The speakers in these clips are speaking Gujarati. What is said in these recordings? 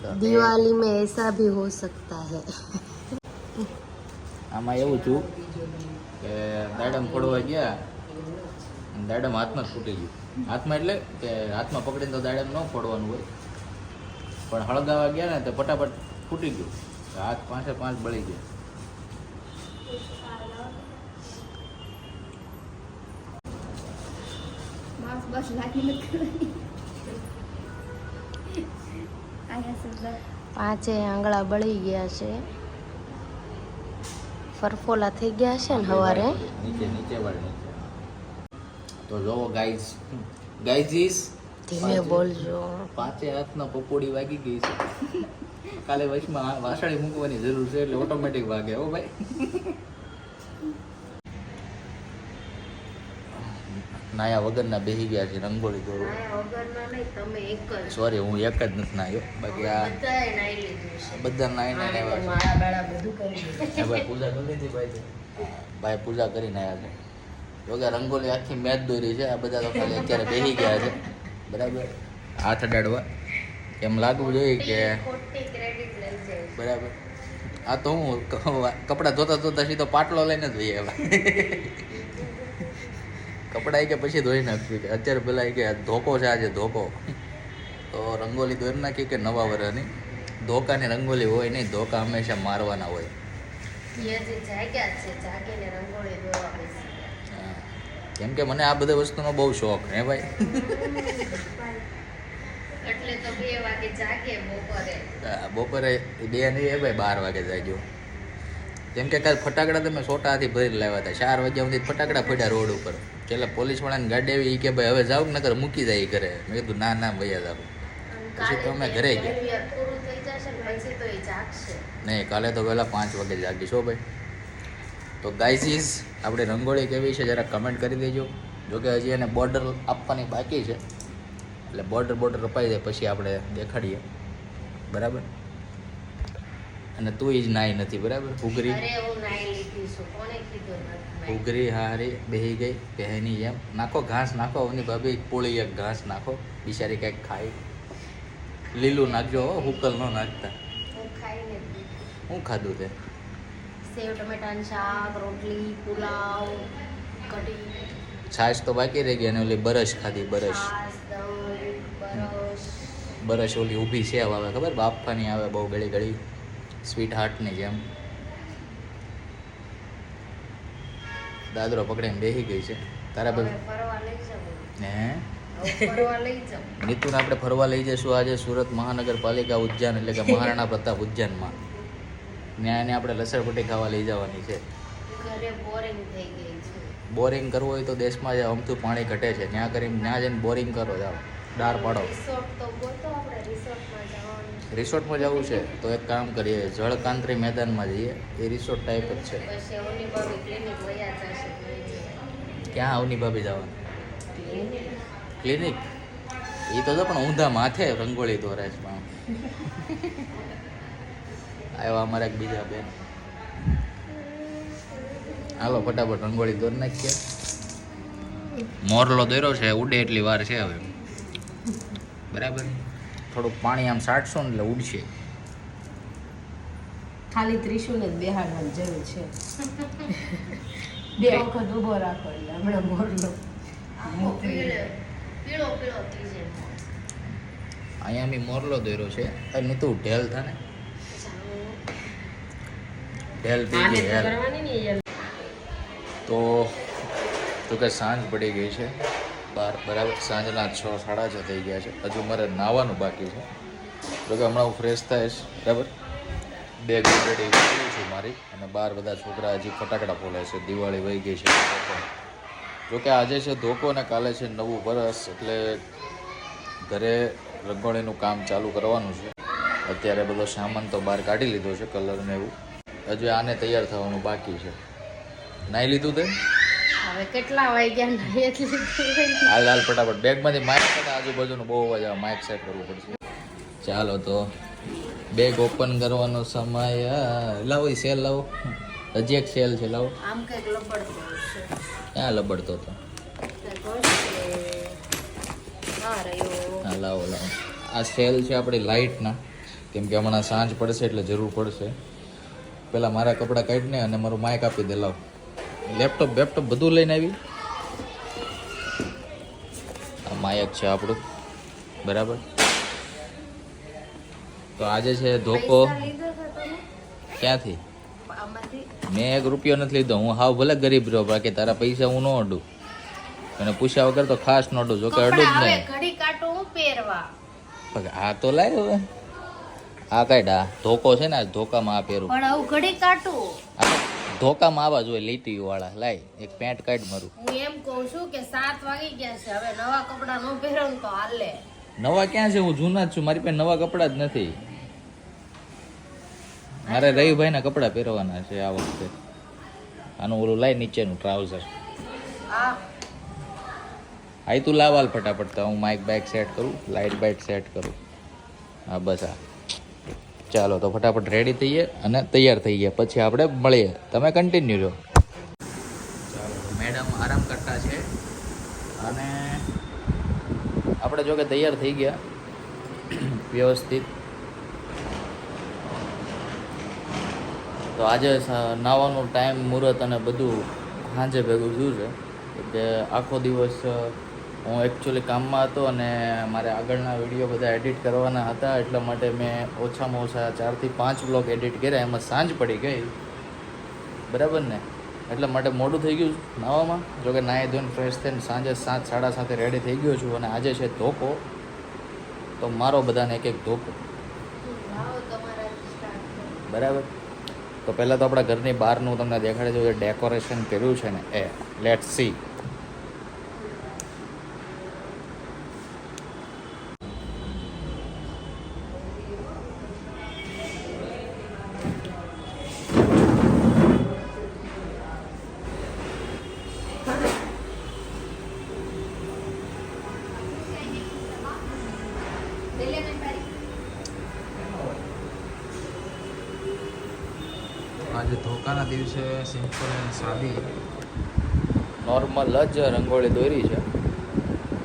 દિવાળી મેં એસા ભી હો સકતા હે આમાં એવું છું કે દાડમ ફોડવા ગયા દાડમ હાથમાં ફૂટી ગયું। હાથમાં એટલે કે હાથમાં પકડીને તો દાડમ ન ફોડવાનું હોય. પણ હળગાવા ગયા ને તો ફટાફટ ફૂટી ગયું. હાથ પાંચે પાંચ બળી ગયા. બસ લાગી નથી. પાંચે આંગળા બળી ગયા છે. ફરફોલા થઈ ગયા છે ને સવારે નીચે નીચે તો જોવો ગાઈઝ ગાઈઝ ધીમે બોલજો. પાંચે હાથમાં પકોડી વાગી ગઈ છે. કાલે વચમાં વાસળી મૂકવાની જરૂર છે એટલે ઓટોમેટિક વાગે હો ભાઈ. નાયા વગરના બેસી ગયા છે રંગોળી દોરો સોરી હું એક જ નથી નાયો. બાકી આ બધા નાઈ નાઈ ભાઈ પૂજા કરી લીધી ભાઈ ભાઈ પૂજા કરીને આવ્યા છે. જોકે રંગોળી આખી મેચ દોરી છે આ બધા તો ખાલી અત્યારે બેસી ગયા છે. બરાબર? હાથ અડાડવા. એમ લાગવું જોઈએ કે બરાબર? આ તો હું કપડાં ધોતા ધોતા સીધો પાટલો લઈને જ જઈએ કપડાં કે પછી ધોઈ નાખવી કે અત્યારે પેલા કે ધોકો છે આજે ધોકો. તો રંગોલી દોરી નાખી કે નવા વર્ષની ધોકાની રંગોલી હોય નહીં ધોકા હંમેશા મારવાના હોય. કેમ કે મને આ બધા વસ્તુનો બહુ શોખ હે ભાઈ? એટલે તો બે વાગે જાગે બપોરે. બપોરે બે નહીં એ ભાઈ બાર વાગે જાગ્યો. કેમ કે કાલ ફટાકડા તમે સોટાથી ભરી લાવ્યા હતા. ચાર વાગ્યા સુધી ફટાકડા ફોડ્યા રોડ ઉપર. એટલે પોલીસવાળાની ગાડી આવી કે ભાઈ હવે જાવ નકર મૂકી જાય ઘરે. મેં કીધું ના ના ભૈયા જાવ પછી તો અમે ઘરે ગયા. નહીં કાલે તો વહેલા પાંચ વાગે જાગીશો ભાઈ. તો ગાઈઝીસ આપણે રંગોળી કેવી છે જરા કમેન્ટ કરી દેજો. જોકે હજી એને બોર્ડર આપવાની બાકી છે. એટલે બોર્ડર બોર્ડર અપાઈ જાય પછી આપણે દેખાડીએ. બરાબર? અને તું જ નાઈ નથી બરાબર? ઉગરી? ઉગરી હારી બેહી ગઈ બહેની એમ. નાખો ઘાસ નાખો ઓની ભાભી પોળી એક ઘાસ નાખો. બિચારી કંઈક ખાઈ. લીલું નાખજો હો હુકલ ન નાખતા. હું ખાધું તે? સેવ ટમેટાનું શાક રોટલી પુલાવ કઢી. છાશ તો બાકી રહી ગઈ અને ઓલી બરસ ખાધી બરસ બરશ. બરસ ઓલી ઊભી છે આવે ખબર? બાફાની આવે બહુ ગળી ગળી. સ્વીટ હાર્ટની જેમ. દાદરો પકડીને બેસી ગઈ છે. તારા બધું હે? નીતુને આપણે ફરવા લઈ જઈશું આજે સુરત મહાનગરપાલિકા ઉદ્યાન એટલે કે મહારાણા પ્રતાપ ઉદ્યાનમાં. ત્યાં એને આપણે લસણપટ્ટી ખાવા લઈ જવાની છે. બોરિંગ છે. બોરિંગ કરવું હોય તો દેશમાં જે અમથું પાણી ઘટે છે. ત્યાં કરીને ત્યાં જઈને બોરિંગ કરો જાઓ. ડાર પાડો. રિસોર્ટમાં જવું છે તો એક કામ કરીએ જળકાંત્રી મેદાનમાં જઈએ એ રિસોર્ટ ટાઈપ જ છે. ક્યાં અવની ભાભી જવાનું? ક્લિનિક એ તો પણ ઊંધા માથે રંગોળી દોરે છે આવ્યા અમારા એક બીજા બેન. હાલો ફટાફટ રંગોળી દોર નાખીએ. મોરલો દોર્યો છે ઉડે એટલી વાર છે હવે. બરાબર? થોડુંક પાણી આમ સાટશો ને એટલે ઉડશે. ખાલી ત્રિશુલ જ બેહાડવાની જરૂર છે. બે વખત ઊભો રાખો એટલે હમણાં મોરલો. પીળો પીળો પીળો થઈ જાય અહીંયા મેં મોરલો દોર્યો છે. અને તું ઢેલ થાને? ઢેલ પી ગઈ હેલ ને તો તો કે સાંજ પડી ગઈ છે. બાર, બરાબર? સાંજના છ, સાડા છ થઈ ગયા છે. હજુ મારે નાહવાનું બાકી છે. તો કે હમણાં હું ફ્રેશ થઈશ, બરાબર? બેગ રેડી કરું છું મારી અને બહાર બધા છોકરા હજી ફટાકડા ફોલે છે. દિવાળી વહી ગઈ છે. જોકે આજે છે ધોકો અને કાલે છે નવું વરસ, એટલે ઘરે રંગોળીનું કામ ચાલુ કરવાનું છે. અત્યારે બધો સામાન તો બહાર કાઢી લીધો છે કલરને એવું. હજુ આને તૈયાર થવાનું બાકી છે. નાહી લીધું તે? હવે કેટલા વાગ્યા નહીં એટલે હાલ હાલ ફટાફટ. બેગમાંથી માઇક અને આજુબાજુનું બહુ અવાજ આવે માઇક સેટ કરવું પડશે. ચાલો તો. બેગ ઓપન કરવાનો સમય લાવો એ સેલ લાવો. હજી એક સેલ છે લાવો. આમ કંઈક લબડતો હશે. ક્યાં લબડતો હતો? હા લાવો લાવો. આ સેલ છે આપણી લાઇટના. કેમ કે હમણાં સાંજ પડશે એટલે જરૂર પડશે. પહેલાં મારા કપડાં કાઢીને અને મારું માઇક આપી દે લાવ. લેપટોપ બેપટોપ બધું લઈને આવી. આ માયક છે આપણું. બરાબર? તો આજે છે ધોકો. ક્યાંથી? મેં એક રૂપિયો નથી લીધો. હું હાવ ભલે ગરીબ રહ્યો બાકી તારા પૈસા હું ન અડું. અને પૂછ્યા વગર તો ખાસ ન અડું જોકે અડું જ નહીં. આ તો લાય હવે. આ કઈ આ ધોકો છે ને ધોકામાં આ પહેરું. પણ આવું ઘડી આ ધોકામાં આવા જોઈએ લીટી વાળા લાય એક પેન્ટ કાઢ મારું. હું એમ કહું છું કે સાત વાગી ગયા છે હવે નવા કપડા નો પહેરો ને તો હાલે. નવા ક્યાં છે? હું જૂના જ છું મારી પાસે નવા કપડાં જ નથી. મારે રવિભાઈના કપડાં પહેરવાના છે આ વખતે. આનું ઓલું લાય નીચેનું ટ્રાઉઝર. આ આઈ તું લાવાલ ફટાફટ તો હું માઇક બાઇક સેટ કરું લાઇટ બાઇટ સેટ કરું. હા બસ આ. ચાલો તો ફટાફટ રેડી થઈએ અને તૈયાર થઈ ગયા. પછી આપણે મળીએ. તમે કન્ટિન્યુ રહો. મેડમ આરામ કરતા છે. અને આપણે જોકે તૈયાર થઈ ગયા. વ્યવસ્થિત. તો આજે નાવાનો ટાઈમ મુહૂર્ત અને બધું સાંજે ભેગું થયું છે. કે આખો દિવસ હું એકચ્યુઅલી કામમાં હતો અને મારે આગળના વીડિયો બધા એડિટ કરવાના હતા, એટલા માટે મેં ઓછામાં ઓછા ચારથી પાંચ બ્લોગ એડિટ કર્યા. એમાં સાંજ પડી ગઈ. બરાબર ને? એટલા માટે મોડું થઈ ગયું નાવામાં. જોકે નાહી ધોઈને ફ્રેશ થઈને સાંજે સાત, સાડા સાતે રેડી થઈ ગયો છું અને આજે છે ધોકો. તો મારો બધાને એક એક ધોકો. બરાબર? તો પહેલાં તો આપણા ઘરની બહારનું તમને દેખાડે છે, જે ડેકોરેશન કર્યું છે ને એ. લેટ સી દિવસે સિમ્પલ અને સાદી. નોર્મલ જ રંગોળી દોરી છે.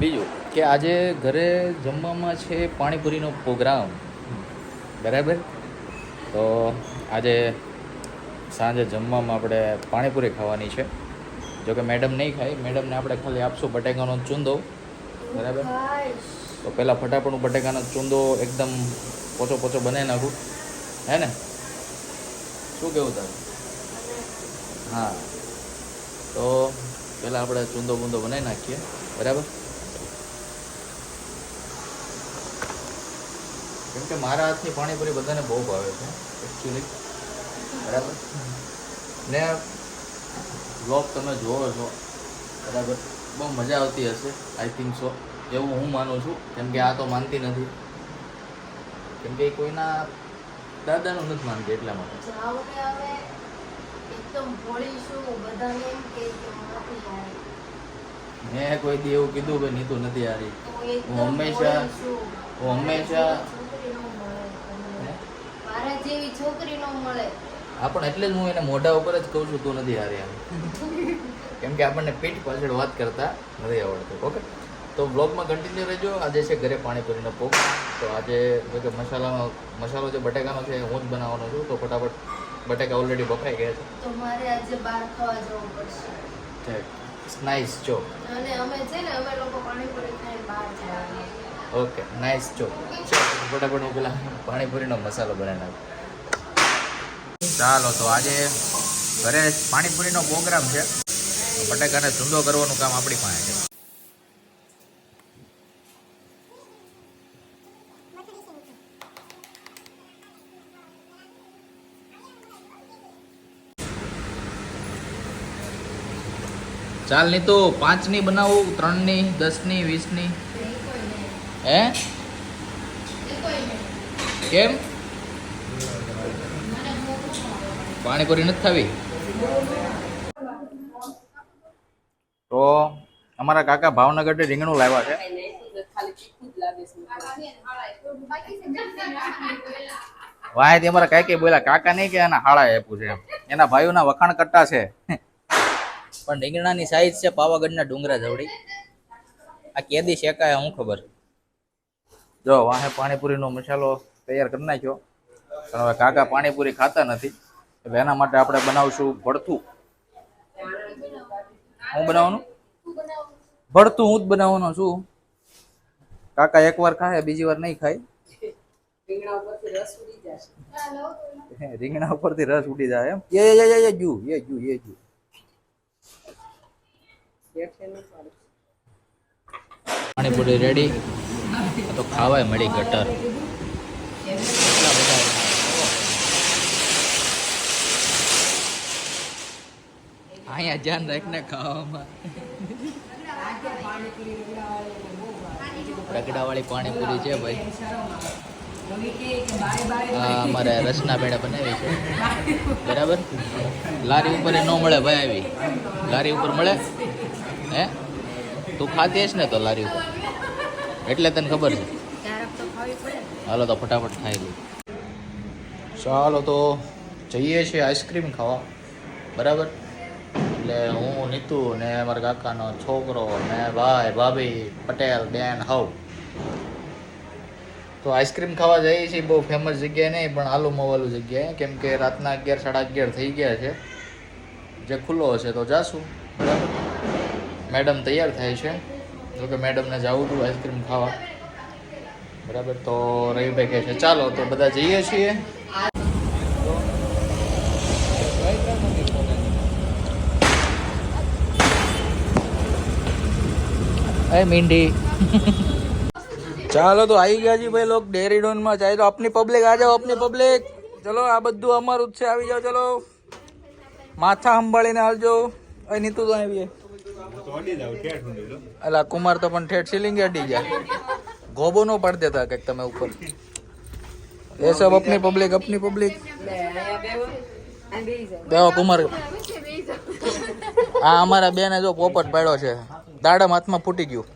બીજું કે આજે ઘરે જમવામાં છે પાણીપુરીનો પ્રોગ્રામ. બરાબર? તો આજે સાંજે જમવામાં આપણે પાણીપુરી ખાવાની છે. જો કે મેડમ નહીં ખાય, મેડમને આપણે ખાલી આપશું બટેકાનો ચૂંદો. બરાબર? તો પહેલાં ફટાફટ બટેકાનો ચૂંદો એકદમ પોચો પોચો બનાવી નાખું. હે ને? શું કેવું તારું? હા. તો પહેલાં આપણે ચૂંદો બૂંદો બનાવી નાખીએ. બરાબર? કેમ કે મારા હાથની પાણીપુરી બધાને બહુ ભાવે છે એકચ્યુઅલી બરાબર? ને બ્લોગ તમે જોવો છો બરાબર? બહુ મજા આવતી હશે આઈ થિંક સો એવું હું માનું છું કેમ કે આ તો માનતી નથી. કેમ કે કોઈના દાદાનું નથી માનતી એટલા માટે. એકદમ ભોળી છું બધાને એમ કે કે મારાથી મેં કોઈ દી એવું કીધું કે નીતુ નથી હારી. હું હંમેશા- હું હંમેશા-. મારા જેવી છોકરી ન મળે. હા પણ એટલે જ હું એને મોઢા ઉપર જ કહું છું તું નથી હારી એમ. કેમ કે આપણને પીઠ પાછળ વાત કરતા નથી આવડતું ઓકે? તો બ્લોગમાં કન્ટિન્યુ રહેજો. આજે છે ઘરે પાણીપુરીનો પોક તો આજે જો કે મસાલાનો મસાલો જે બટેકાનો છે હું જ બનાવવાનો છું. તો ફટાફટ બટેકા ઓલરેડી બફાઈ ગયા તો મારે આજે બહાર ખાવા જવું પડશે. નાઇસ ચો અને અમે છે ને અમે લોકો પાણીપુરી ખાઈને બહાર જવાના ઓકે નાઇસ જો ફટાફટ હું પેલા પાણીપુરીનો મસાલો બનાવી નાખું. ચાલો તો આજે ઘરે પાણીપુરીનો પ્રોગ્રામ છે. બટાકાને ધૂંધો કરવાનું કામ આપણી પાસે છે. ચાલ નહીં તો પાંચની બનાવું, ત્રણની, દસની, વીસની. હે? કેમ? પાણીપુરી નથી થવી તો અમારા કાકા ભાવનગરથી રીંગણું લાવ્યા છે. વાંયથી અમારા કઈ બોલ્યા, કાકા નહીં કે એના હાળા આપ્યું છે. એના ભાઈઓના વખાણ કરતા છે. પણ રીંગણાની સાઈઝ છે પાવાગઢના ડુંગરા જવડી આ કેદી શેકાય હું ખબર. જો વાહે પાણીપુરીનો મસાલો તૈયાર કરી નાખ્યો. પણ હવે કાકા પાણીપુરી ખાતા નથી. એટલે એના માટે આપણે બનાવશું ભડથું હું બનાવવાનું? ભડથું હું જ બનાવવાનો છું. કાકા એકવાર ખાય બીજી વાર નહીં ખાય. રીંગણા ઉપરથી રસ ઉડી જાય એમ. એ જુ એ જુ એ જુ પાણીપુરી રેડી તો ખાવાય મળી ગટર. અહીંયા ધ્યાન રાખને ખાવામાં. રગડાવાળી પાણીપુરી છે ભાઈ. અમારે રસના પેડા બનાવી છે. બરાબર? લારી ઉપર ન મળે ભાઈ આવી. લારી ઉપર મળે? હે? તું ખાતી હશ ને તો લારી ઉપર. એટલે તને ખબર છે. હાલો તો ફટાફટ ખાઈ લઈ ચાલો તો જઈએ છીએ આઈસ્ક્રીમ ખાવા. બરાબર? એટલે હું, નીતુ ને મારા કાકાનો છોકરો ને ભાઈ, ભાભી, પટેલ, બેન હવ તો આઈસ્ક્રીમ ખાવા જઈએ છીએ. બહુ ફેમસ જગ્યાએ નહીં, પણ આલુ મવાલું જગ્યાએ. કેમ કે રાતના અગિયાર, સાડા અગિયાર થઈ ગયા છે. જે ખુલ્લો હશે તો જાશું. બરાબર? મેડમ તૈયાર થાય છે. જો કે મેડમને જવું હતું આઈસ્ક્રીમ ખાવા. બરાબર, તો રવિભાઈ કહે છે, ચાલો, તો બધા જઈએ છીએ. એ મીંડી. ચાલો, તો આવી ગયા જી ભાઈ લોક ડેરી જાય તો આપની પબ્લિક આ જાઓ આપની પબ્લિક ચલો, આ બધું અમારું જ છે. આવી જાઓ, ચલો. માથા સંભાળીને હાલજો. અહીં નીતું તો આવીએ. અલા કુમાર તો પણ ઠેઠ સીલિંગ અડી જાય ગોબો નો પડ દેતા કંઈક તમે ઉપર. એ સબ અપની પબ્લિક અપની પબ્લિક દેવો કુમાર. આ અમારા બેને જો પોપટ પાડ્યો છે. દાડા હાથમાં ફૂટી ગયું.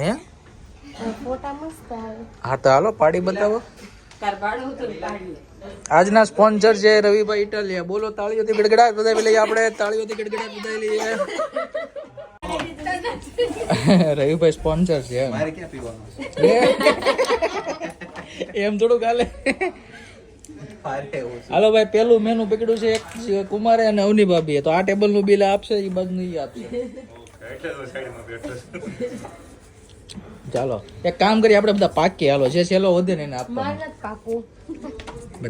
હે? હા તો હાલો પાડી બતાવો. આજના સ્પોન્સર છે રવિભાઈ ઇટાલિયા. બોલો તાળીઓથી ગડગડાટ બધાઈ લઈએ આપણે. તાળીઓથી ગડગડાટ બધાઈ લઈએ. રવિભાઈ સ્પોન્સર છે એમ. પીવાનું એમ થોડુંક હાલે. હાલો ભાઈ પેલું મેનુ પકડ્યું છે. એક કુમારે અને અવની ભાભીએ તો આ ટેબલનું બિલ આપશે એ બાજુ નહીં આપશે. ચાલો એક કામ કરીએ આપણે બધા પાકી હાલો જે છેલ્લો વધે ને એને પાકું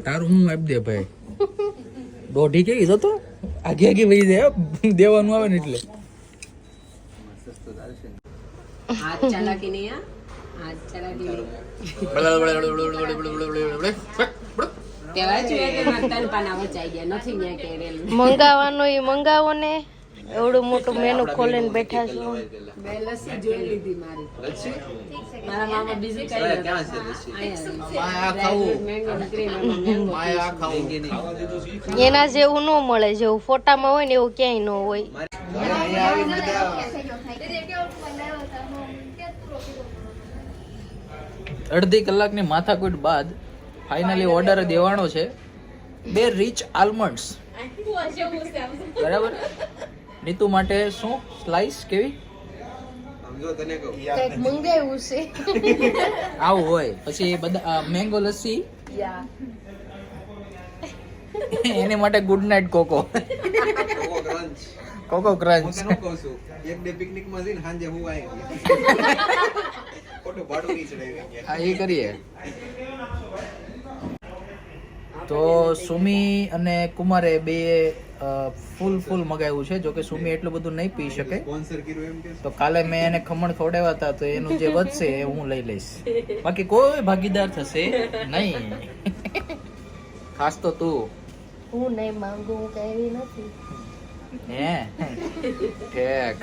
તારું હું આપી દે ભાઈ? દોઢી કેવી જતો આગે આગે વહી દે દેવાનું આવે ને એટલે. મંગાવવાનો એ મંગાવો ને. એવડું મોટું મેનુ ખોલીને બેઠા છું. બે લસ્સી જોઈ લીધી મારી. મારા મામા બીજું કઈ મેંગો ક્રીમ ખાવું એના જેવું ન મળે જેવું ફોટામાં હોય ને એવું ક્યાંય ન હોય. અડધી કલાકની માથાકૂટ બાદ ફાઇનલી ઓર્ડર દેવાનો છે. બે રીચ આલમંડ્સ બરાબર? નીતુ માટે શું સ્લાઈસ કેવી? આવું હોય. પછી બધા મેંગો લસ્સી? એની માટે good night Coco Coco Crunch એક ડે પિકનિકમાં જઈને સાંજે હું આવી ખોટું ભાડું નહીં ચડાવી હા એ કરીએ. તો સુમી અને કુમારે બે ફૂલ ફૂલ મગાવ્યું છે જોકે સુમી એટલું બધું નહીં પી શકે. તો કાલે મેં એને ખમણ ખવડાવ્યા હતા તો એનું જે વધશે એ હું લઈ લઈશ. બાકી કોઈ ભાગીદાર થશે નહીં. ખાસ તો તું. હું નહીં માંગુ હું કહેવી નથી. હે? ઠેક.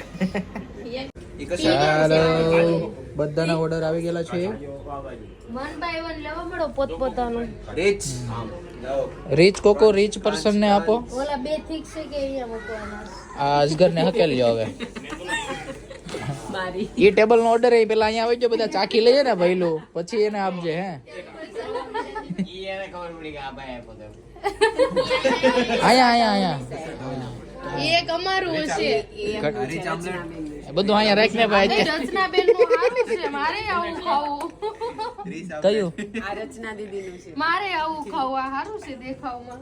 બધાના ઓર્ડર આવી ગયેલા છે. વન બાય વન લેવા મળો પોતપોતાનું. Rich rich cocoa rich person ને આપો. ઓલા બે ઠીક છે કે અહીંયા મૂકવાના. આ અજગર ને હકેલ લ્યો હવે. મારી એ ટેબલ નો ઓર્ડર એ પેલા અહીંયા આવી જાઓ બધા ચાખી લઈએ ને ભઈલું પછી એને આપજે હે. અહીંયા અહીંયા અહીંયા. એક અમારું છે. રીચ આમલેટ બધું અહીંયા રાખને ભાઈ રચના બેનનું છે. મારે આવું ખાવું. કયું? આ રચના દીદીનું છે. મારે આવું ખાવા. સારું છે દેખાવમાં.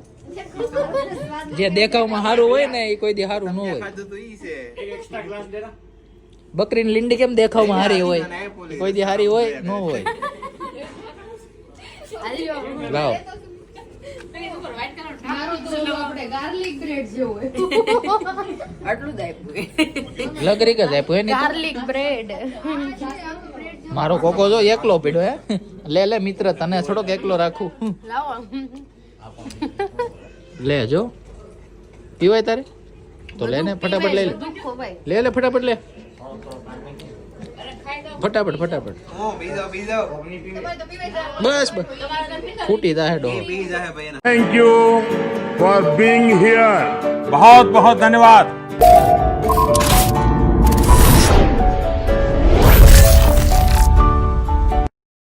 જે દેખાવમાં સારું હોય ને એ કોઈ દી સારું ન હોય. ખાધું તો ઈ છે. બકરીની લીંડી કેમ દેખાવમાં હારી હોય? કોઈ દી સારી હોય ન. હોય. લાવો મારું તો આપણે ગાર્લિક બ્રેડ જેવું આટલું જ આપ્યું લગરીક જ આપ્યું એની ગાર્લિક બ્રેડ મારો કોકો જો એકલો પીડો હે. લે લે મિત્ર તને થોડોક એકલો રાખું. લાવો. લે જો. પીવાય તારે? તો લે ને ફટાફટ લઈ લે. લે લે ફટાફટ લે. ફટાફટ ફટાફટ. બસ બસ. ફૂટી જાહે ડો એ પી જાહે ભાઈ એના Thank you for